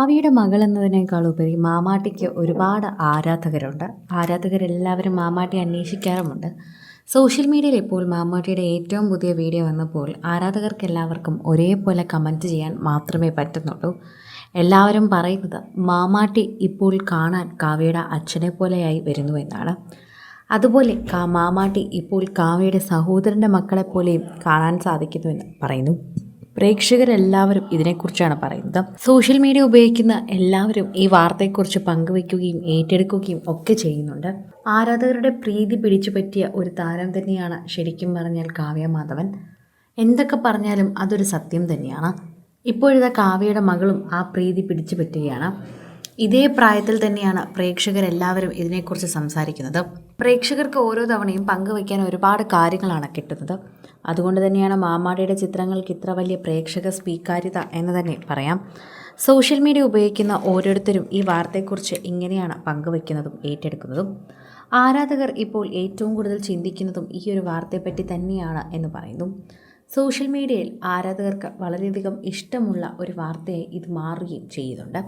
കാവ്യയുടെ മകൾ എന്നതിനേക്കാൾ ഉപരി മാമാട്ടിക്ക് ഒരുപാട് ആരാധകരുണ്ട്. ആരാധകരെല്ലാവരും മാമാട്ടി അന്വേഷിക്കാറുമുണ്ട്. സോഷ്യൽ മീഡിയയിൽ ഇപ്പോൾ മാമാട്ടിയുടെ ഏറ്റവും പുതിയ വീഡിയോ വന്നപ്പോൾ ആരാധകർക്ക് എല്ലാവർക്കും ഒരേപോലെ കമന്റ് ചെയ്യാൻ മാത്രമേ പറ്റുന്നുള്ളൂ. എല്ലാവരും പറയുന്നത് മാമാട്ടി ഇപ്പോൾ കാണാൻ കാവ്യയുടെ അച്ഛനെ പോലെയായി വരുന്നു എന്നാണ്. അതുപോലെ മാമാട്ടി ഇപ്പോൾ കാവ്യയുടെ സഹോദരന്റെ മക്കളെപ്പോലെയും കാണാൻ സാധിക്കുന്നുവെന്ന് പറയുന്നു. പ്രേക്ഷകരെല്ലാവരും ഇതിനെക്കുറിച്ചാണ് പറയുന്നത്. സോഷ്യൽ മീഡിയ ഉപയോഗിക്കുന്ന എല്ലാവരും ഈ വാർത്തയെക്കുറിച്ച് പങ്കുവയ്ക്കുകയും ഏറ്റെടുക്കുകയും ഒക്കെ ചെയ്യുന്നുണ്ട്. ആരാധകരുടെ പ്രീതി പിടിച്ചു പറ്റിയ ഒരു താരം തന്നെയാണ് ശരിക്കും പറഞ്ഞാൽ കാവ്യ മാധവൻ. എന്തൊക്കെ പറഞ്ഞാലും അതൊരു സത്യം തന്നെയാണ്. ഇപ്പോഴത്തെ കാവ്യയുടെ മകളും ആ പ്രീതി പിടിച്ചു പറ്റുകയാണ്. ഇതേ പ്രായത്തിൽ തന്നെയാണ് പ്രേക്ഷകരെല്ലാവരും ഇതിനെക്കുറിച്ച് സംസാരിക്കുന്നത്. പ്രേക്ഷകർക്ക് ഓരോ തവണയും പങ്കുവയ്ക്കാൻ ഒരുപാട് കാര്യങ്ങളാണ് കിട്ടുന്നത്. അതുകൊണ്ട് തന്നെയാണ് മാമാടിയുടെ ചിത്രങ്ങൾക്ക് ഇത്ര വലിയ പ്രേക്ഷക സ്വീകാര്യത എന്ന് തന്നെ പറയാം. സോഷ്യൽ മീഡിയ ഉപയോഗിക്കുന്ന ഓരോരുത്തരും ഈ വാർത്തയെക്കുറിച്ച് ഇങ്ങനെയാണ് പങ്കുവയ്ക്കുന്നതും ഏറ്റെടുക്കുന്നതും. ആരാധകർ ഇപ്പോൾ ഏറ്റവും കൂടുതൽ ചിന്തിക്കുന്നതും ഈ ഒരു വാർത്തയെപ്പറ്റി തന്നെയാണ് എന്ന് പറയുന്നു. സോഷ്യൽ മീഡിയയിൽ ആരാധകർക്ക് വളരെയധികം ഇഷ്ടമുള്ള ഒരു വാർത്തയായി ഇത് മാറുകയും ചെയ്യുന്നുണ്ട്.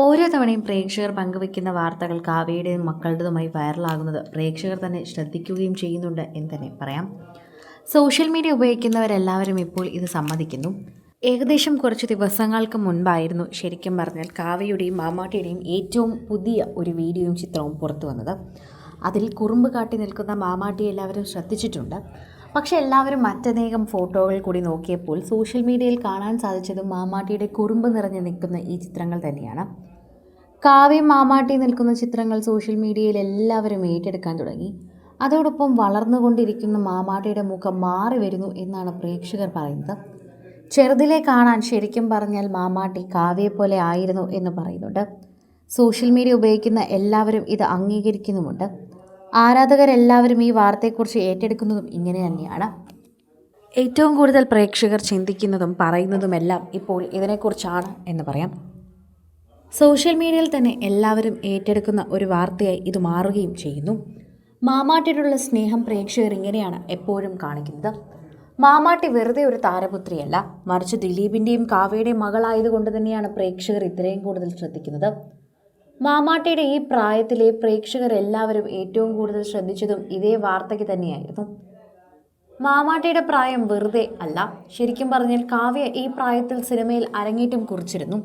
ഓരോ തവണയും പ്രേക്ഷകർ പങ്കുവയ്ക്കുന്ന വാർത്തകൾ കാവ്യയുടെയും മക്കളുടേതുമായി വൈറലാകുന്നത് പ്രേക്ഷകർ തന്നെ ശ്രദ്ധിക്കുകയും ചെയ്യുന്നുണ്ട് എന്ന് തന്നെ പറയാം. സോഷ്യൽ മീഡിയ ഉപയോഗിക്കുന്നവരെല്ലാവരും ഇപ്പോൾ ഇത് സമ്മതിക്കുന്നു. ഏകദേശം കുറച്ച് ദിവസങ്ങൾക്ക് മുൻപായിരുന്നു ശരിക്കും പറഞ്ഞാൽ കാവ്യയുടെയും മാമാട്ടിയുടെയും ഏറ്റവും പുതിയ ഒരു വീഡിയോയും ചിത്രവും പുറത്തു വന്നത്. അതിൽ കുറുമ്പ് കാട്ടി നിൽക്കുന്ന മാമാട്ടിയെ എല്ലാവരും ശ്രദ്ധിച്ചിട്ടുണ്ട്. പക്ഷേ എല്ലാവരും മറ്റനേകം ഫോട്ടോകൾ കൂടി നോക്കിയപ്പോൾ സോഷ്യൽ മീഡിയയിൽ കാണാൻ സാധിച്ചത് മാമാട്ടിയുടെ കുറുമ്പ് നിറഞ്ഞു നിൽക്കുന്ന ഈ ചിത്രങ്ങൾ തന്നെയാണ്. കാവ്യം മാമാട്ടി നിൽക്കുന്ന ചിത്രങ്ങൾ സോഷ്യൽ മീഡിയയിൽ എല്ലാവരും ഏറ്റെടുക്കാൻ തുടങ്ങി. അതോടൊപ്പം വളർന്നുകൊണ്ടിരിക്കുന്ന മാമാട്ടിയുടെ മുഖം മാറി വരുന്നു എന്നാണ് പ്രേക്ഷകർ പറയുന്നത്. ചെറുതിലെ കാണാൻ ശരിക്കും പറഞ്ഞാൽ മാമാട്ടി കാവ്യയെപ്പോലെ ആയിരുന്നു എന്ന് പറയുന്നുണ്ട്. സോഷ്യൽ മീഡിയ ഉപയോഗിക്കുന്ന എല്ലാവരും ഇത് അംഗീകരിക്കുന്നുമുണ്ട്. ആരാധകരെല്ലാവരും ഈ വാർത്തയെക്കുറിച്ച് ഏറ്റെടുക്കുന്നതും ഇങ്ങനെ തന്നെയാണ്. ഏറ്റവും കൂടുതൽ പ്രേക്ഷകർ ചിന്തിക്കുന്നതും പറയുന്നതുമെല്ലാം ഇപ്പോൾ ഇതിനെക്കുറിച്ചാണ് എന്ന് പറയാം. സോഷ്യൽ മീഡിയയിൽ തന്നെ എല്ലാവരും ഏറ്റെടുക്കുന്ന ഒരു വാർത്തയായി ഇത് മാറുകയും ചെയ്യുന്നു. മാമാട്ടിയോടുള്ള സ്നേഹം പ്രേക്ഷകർ ഇങ്ങനെയാണ് എപ്പോഴും കാണിക്കുന്നത്. മാമാട്ടി വെറുതെ ഒരു താരപുത്രിയല്ല. മറിച്ച് ദിലീപിന്റെയും കാവ്യയുടെയും മകളായതുകൊണ്ട് തന്നെയാണ് പ്രേക്ഷകർ ഇത്രയും കൂടുതൽ ശ്രദ്ധിക്കുന്നത്. മാമാട്ടിയുടെ ഈ പ്രായത്തിലെ പ്രേക്ഷകർ എല്ലാവരും ഏറ്റവും കൂടുതൽ ശ്രദ്ധിച്ചതും ഇതേ വാർത്തയ്ക്ക് തന്നെയായിരുന്നു. മാമാട്ടിയുടെ പ്രായം വെറുതെ അല്ല. ശരിക്കും പറഞ്ഞാൽ കാവ്യ ഈ പ്രായത്തിൽ സിനിമയിൽ അരങ്ങേറ്റം കുറിച്ചിരുന്നു.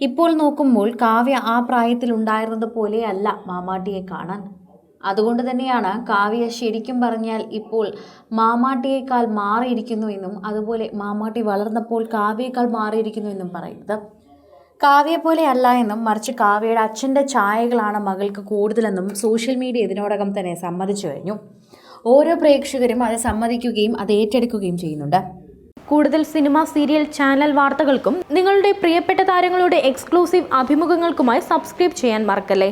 ഇപ്പോൾ നോക്കുമ്പോൾ കാവ്യ ആ പ്രായത്തിൽ ഉണ്ടായിരുന്നത് പോലെയല്ല മാമാട്ടിയെ കാണാൻ. അതുകൊണ്ട് തന്നെയാണ് കാവ്യ ശരിക്കും പറഞ്ഞാൽ ഇപ്പോൾ മാമാട്ടിയേക്കാൾ മാറിയിരിക്കുന്നു എന്നും അതുപോലെ മാമാട്ടി വളർന്നപ്പോൾ കാവ്യേക്കാൾ മാറിയിരിക്കുന്നു എന്നും പറയുന്നത്. കാവ്യ പോലെ അല്ല എന്നും മറിച്ച് കാവ്യയുടെ അച്ഛന്റെ ഛായകളാണ് മകൾക്ക് കൂടുതലെന്നും സോഷ്യൽ മീഡിയ ഇതിനോടകം തന്നെ സമ്മതിച്ചു കഴിഞ്ഞു. ഓരോ പ്രേക്ഷകരും അത് സമ്മതിക്കുകയും അത് ഏറ്റെടുക്കുകയും ചെയ്യുന്നുണ്ട്. കൂടുതൽ സിനിമ സീരിയൽ ചാനൽ വാർത്തകൾക്കും നിങ്ങളുടെ പ്രിയപ്പെട്ട താരങ്ങളുടെ എക്സ്ക്ലൂസീവ് അഭിമുഖങ്ങൾക്കുമായി സബ്സ്ക്രൈബ് ചെയ്യാൻ മറക്കല്ലേ?